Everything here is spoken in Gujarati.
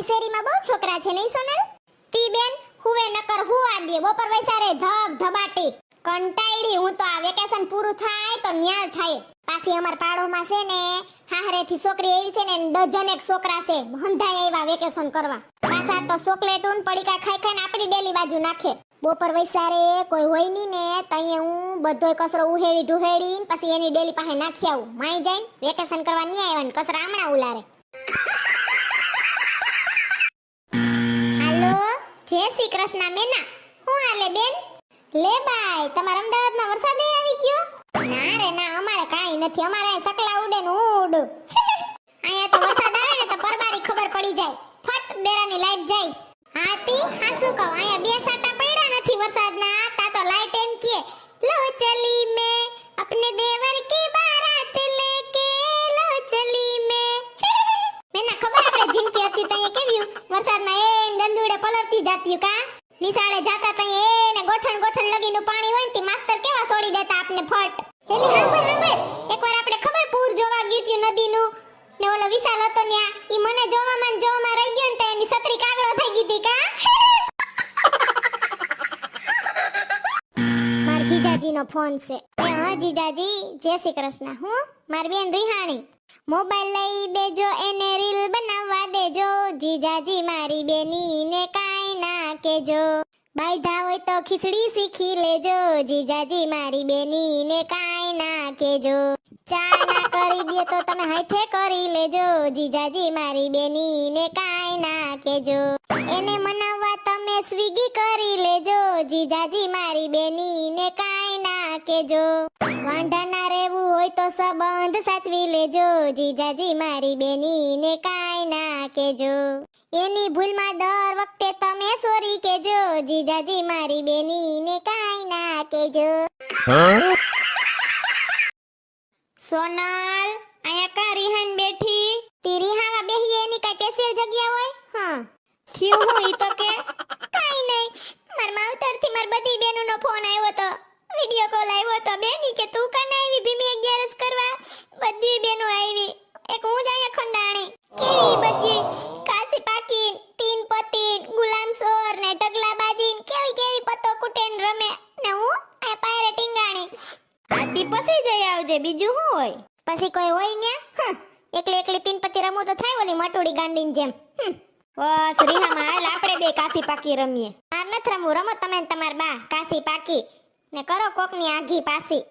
તારી શેરીમાં બહુ છોકરા છે, નહીં સોનલ? તી બેન હુવે નકર હુવા દે બપોર વૈસારે ધબ ધબાટી. કંટાઈડી હું તો આ વેકેશન પૂરું થાય તો ન્યાલ થાય. પાછી અમાર પાડોમાં છે ને, હાહરેથી છોકરી એવી છે ને ડઝન એક છોકરા છે હંધાય આવ્યા વેકેશન કરવા. પાછા તો ચોકલેટ ઉન પડીકા ખાઈ ખાઈને આપણી ડેલી બાજુ નાખે. બપોર વૈસારે કોઈ હોય નહીં ને તઈએ હું બધોય કચરો ઉહેડી ઢુહેડી પછી એની ડેલી પાસે નાખી આવું. માઈ જઈને, વેકેશન કરવા નહીં આવ્યા ને, કચરા હમણાં ઉલારે. જય શ્રી કૃષ્ણ મેના. હું આલે બેન? લે બાય, તમારા અમદાવાદમાં વરસાદ આવી ગયો? ના રે, ના, અમારે કાઈ નથી. અમારે સકલા ઉડે ને હું ઉડું પલળતી જાતી કા? નિશાળે જાતા તઈ એને ગોઠણ ગોઠણ લગીનું પાણી હોય ને તી માસ્તર કેવા છોડી દેતા આપને ફટ? એટલે હાંભર હાંભર એકવાર આપણે ખબર પૂર જોવા ગયું ત્યું નદીનું ને ઓલો વિશાલ હતો ન્યા ઈ મને જોવામાં જોવામાં રહી ગયો ને તો એની છત્રી કાગળો થઈ ગઈ તી કા? માર જીજાજીનો ફોન છે. એ હા જીજાજી જય શ્રી કૃષ્ણ. હું? મારી બેન રિહાણી. મોબાઈલ લઈ દેજો એને રીલ બનાવવા દેજો. જીજાજી મારી બેની ના કેજો બાયધા હોય તો ખીચડી શીખી લેજો. જીજાજી મારી બેનીને કાંઈ ના ચા ના કરી દે તો તમે હાથે કરી લેજો. જીજાજી મારી બેનીને કાંઈ ના એને મનાવવા તમે સ્વીગી કરી લેજો. જીજાજી મારી બેનીને કાંઈ ના કેજો વાંઢા ના રહેવું હોય તો સંબંધ સાચવી લેજો. જીજાજી મારી બેની ને કાંઈ ના કેજો એની ભૂલમાં દર વખતે તમે સોરી કેજો જીજાજી મારી બેનીને કાઈ ના કેજો સોનલ અહીંયા કા રિહાન પછી બીજું શું હોય? પછી કોઈ હોય ન્યા? એકલી એકલી પીન પછી રમું તો થાય ઓલી મટોડી ગાંડીની જેમ. બસ, રીહામાં હાલ આપણે બે કાસી પાકી રમીએ. આ નથી રમવું, રમો તમે ને તમાર બા કાસી પાકી. ને કરો કોકની આઘી પાસી.